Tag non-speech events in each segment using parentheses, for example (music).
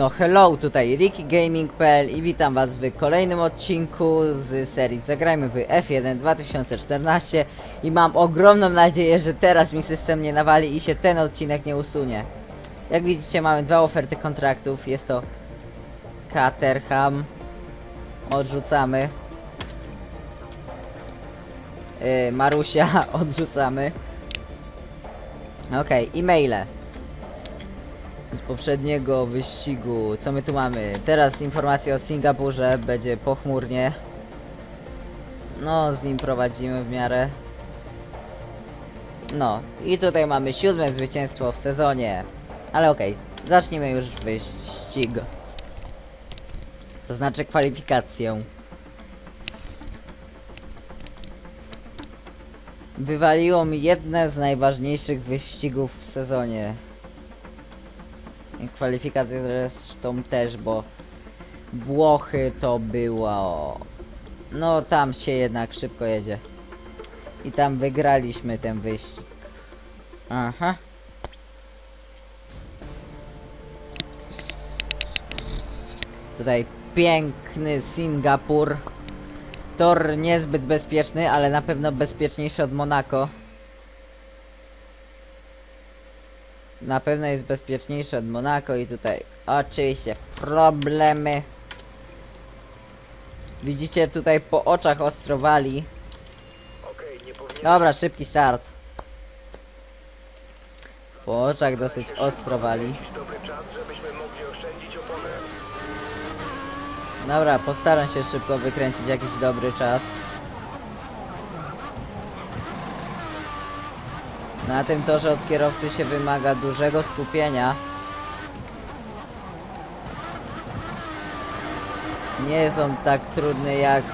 No hello, tutaj RickyGaming.pl i witam was w kolejnym odcinku z serii Zagrajmy w F1 2014 i mam ogromną nadzieję, że teraz mi system nie nawali i się ten odcinek nie usunie. Jak widzicie mamy dwa oferty kontraktów, jest to Caterham, odrzucamy. Yy, Marusia, (laughs) odrzucamy. Okej, e-maile z poprzedniego wyścigu. Co my tu mamy? Teraz informacja o Singapurze, będzie pochmurnie. No, z nim prowadzimy w miarę. No, i tutaj mamy siódme zwycięstwo w sezonie. Ale okej, zacznijmy już wyścig. To znaczy kwalifikację. Wywaliło mi jedne z najważniejszych wyścigów w sezonie. Kwalifikacje zresztą też, bo Włochy to było... No tam się jednak szybko jedzie. I tam wygraliśmy ten wyścig. Aha. Tutaj piękny Singapur. Tor niezbyt bezpieczny, ale na pewno bezpieczniejszy od Monako. Na pewno jest bezpieczniejszy od Monako i tutaj oczywiście problemy. Widzicie tutaj po oczach ostrowali. Dobra, szybki start. Po oczach dosyć ostrowali. Dobra, postaram się szybko wykręcić jakiś dobry czas. Na tym torze od kierowcy się wymaga dużego skupienia. Nie jest on tak trudny jak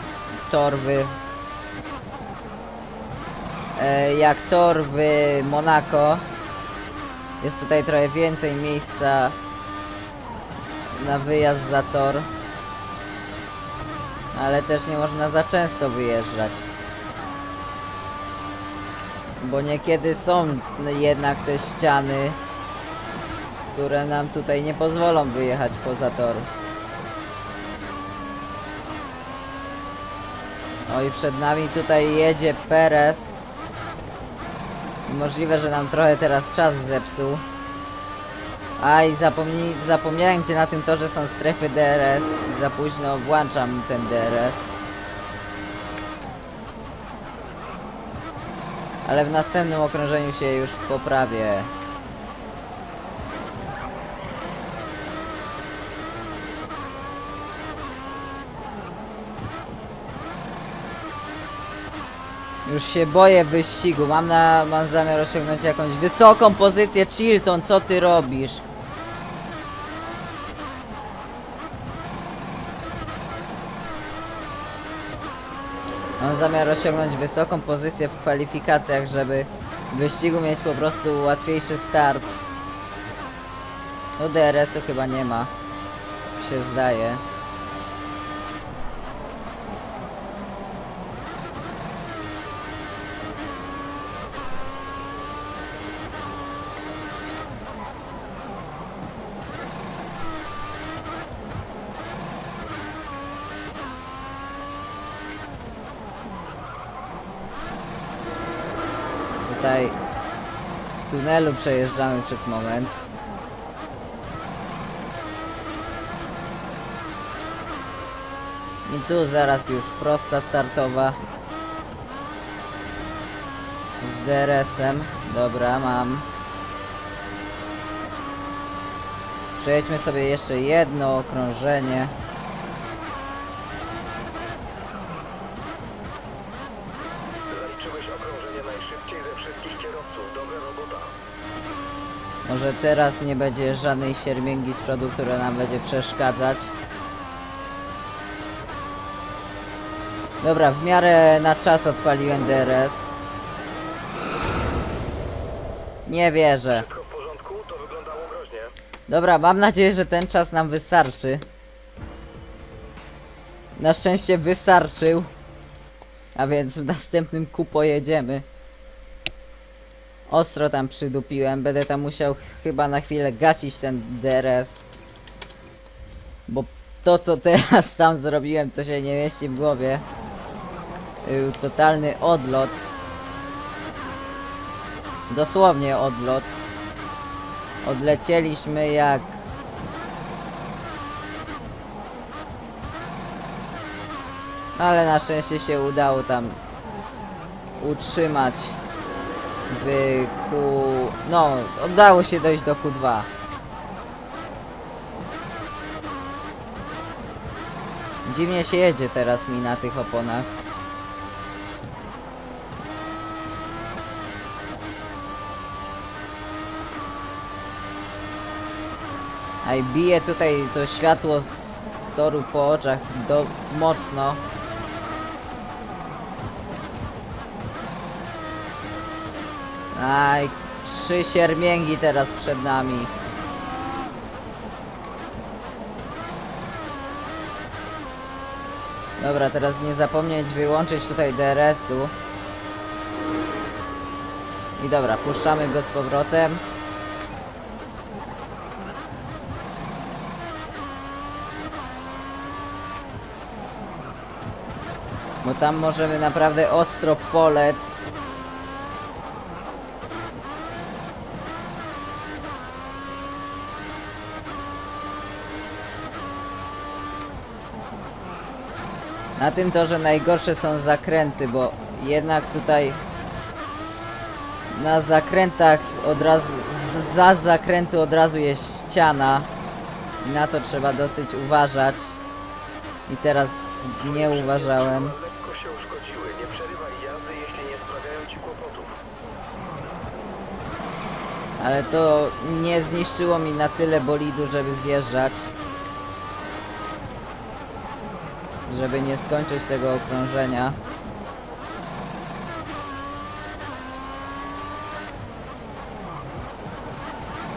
torwy. E, jak tor w Monako. Jest tutaj trochę więcej miejsca na wyjazd za tor. Ale też nie można za często wyjeżdżać. Bo niekiedy są jednak te ściany, które nam tutaj nie pozwolą wyjechać poza tor. O i przed nami tutaj jedzie Perez. Możliwe, że nam trochę teraz czas zepsuł. A i zapomni zapomniałem, gdzie na tym torze są strefy DRS za późno włączam ten DRS. Ale w następnym okrążeniu się już poprawię. Już się boję wyścigu. Mam na mam zamiar osiągnąć jakąś wysoką pozycję. Chilton, co ty robisz? Mam zamiar osiągnąć wysoką pozycję w kwalifikacjach, żeby w wyścigu mieć po prostu łatwiejszy start. No DRS-u chyba nie ma. Się zdaje. Tutaj tunelu przejeżdżamy przez moment. I tu zaraz już prosta startowa. Z DRS-em. Dobra, mam. Przejedźmy sobie jeszcze jedno okrążenie. Może teraz nie będzie żadnej siermięgi z przodu, która nam będzie przeszkadzać. Dobra, w miarę na czas odpaliłem DRS. Nie wierzę. Dobra, mam nadzieję, że ten czas nam wystarczy. Na szczęście wystarczył. A więc w następnym ku pojedziemy. Ostro tam przydupiłem. Będę tam musiał chyba na chwilę gacić ten DRS. Bo to co teraz tam zrobiłem to się nie mieści w głowie. Był totalny odlot. Dosłownie odlot. Odlecieliśmy jak... Ale na szczęście się udało tam utrzymać w Q... No, udało się dojść do Q2. Dziwnie się jedzie teraz mi na tych oponach. A i bije tutaj to światło z, z toru po oczach do, mocno. Aj, trzy siermięgi teraz przed nami. Dobra, teraz nie zapomnieć wyłączyć tutaj DRS-u. I dobra, puszczamy go z powrotem. Bo tam możemy naprawdę ostro polec. Na tym torze najgorsze są zakręty, bo jednak tutaj na zakrętach od razu, za zakrętu od razu jest ściana i na to trzeba dosyć uważać i teraz nie uważałem. Ale to nie zniszczyło mi na tyle bolidu, żeby zjeżdżać. Żeby nie skończyć tego okrążenia.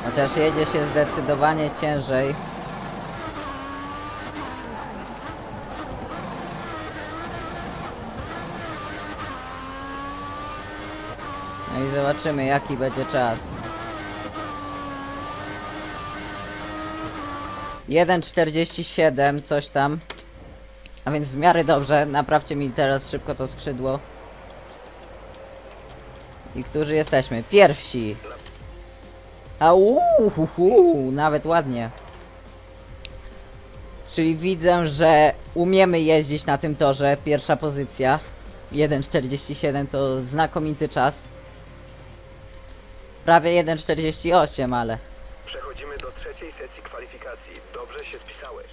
Chociaż jedzie się zdecydowanie ciężej. No i zobaczymy jaki będzie czas. 1.47, coś tam. A więc w miarę dobrze. Naprawcie mi teraz szybko to skrzydło. I którzy jesteśmy? Pierwsi. A uuu, nawet ładnie. Czyli widzę, że umiemy jeździć na tym torze. Pierwsza pozycja. 1.47 to znakomity czas. Prawie 1.48, ale Przechodzimy do trzeciej sesji kwalifikacji. Dobrze się spisałeś.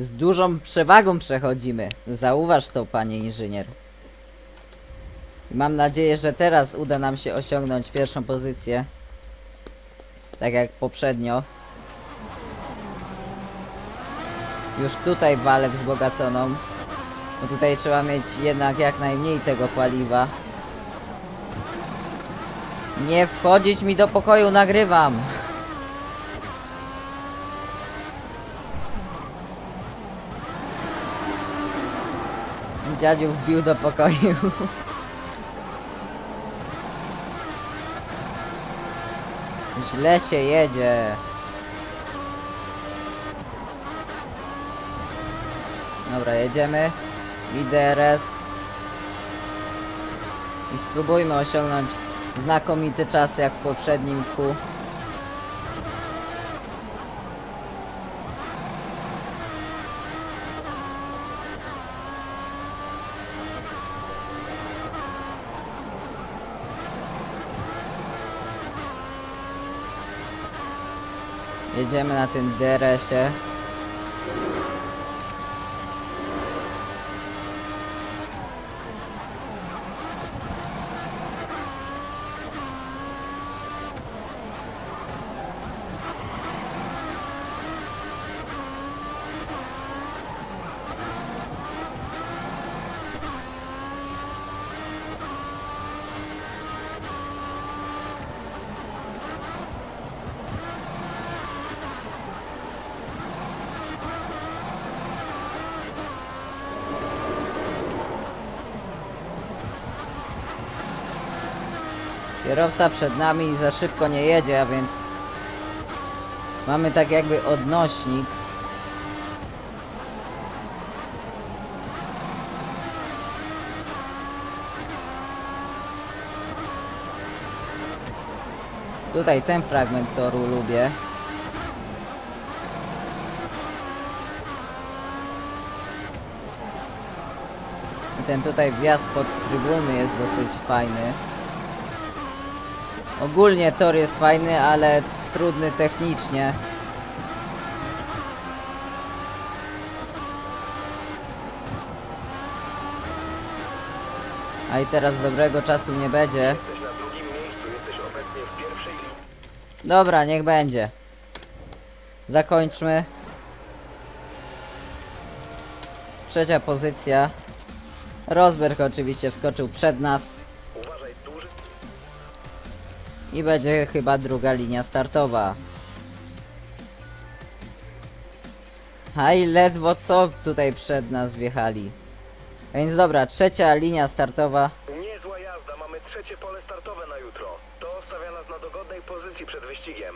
Z dużą przewagą przechodzimy. Zauważ to, panie inżynier. Mam nadzieję, że teraz uda nam się osiągnąć pierwszą pozycję. Tak jak poprzednio. Już tutaj walę wzbogaconą. Bo tutaj trzeba mieć jednak jak najmniej tego paliwa. Nie wchodzić mi do pokoju, nagrywam. Dziadziu wbił do pokoju. Źle się jedzie. Dobra, jedziemy. I DRS. I spróbujmy osiągnąć znakomity czas jak w poprzednim kół. Jedziemy na tym DRS-ie. Kierowca przed nami za szybko nie jedzie, a więc mamy tak jakby odnośnik. Tutaj ten fragment toru lubię. ten tutaj wjazd pod trybuny jest dosyć fajny. Ogólnie tor jest fajny, ale trudny technicznie. A i teraz dobrego czasu nie będzie. Dobra, niech będzie. Zakończmy. Trzecia pozycja. Rosberg oczywiście wskoczył przed nas. I będzie chyba druga linia startowa. A i ledwo co tutaj przed nas wjechali. Więc dobra, trzecia linia startowa. Niezła jazda, mamy trzecie pole startowe na jutro. To stawia nas na dogodnej pozycji przed wyścigiem.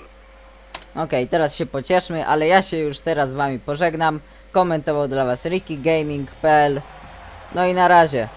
Okej, teraz się pocieszmy, ale ja się już teraz z wami pożegnam. Komentował dla was RickyGaming.pl No i na razie.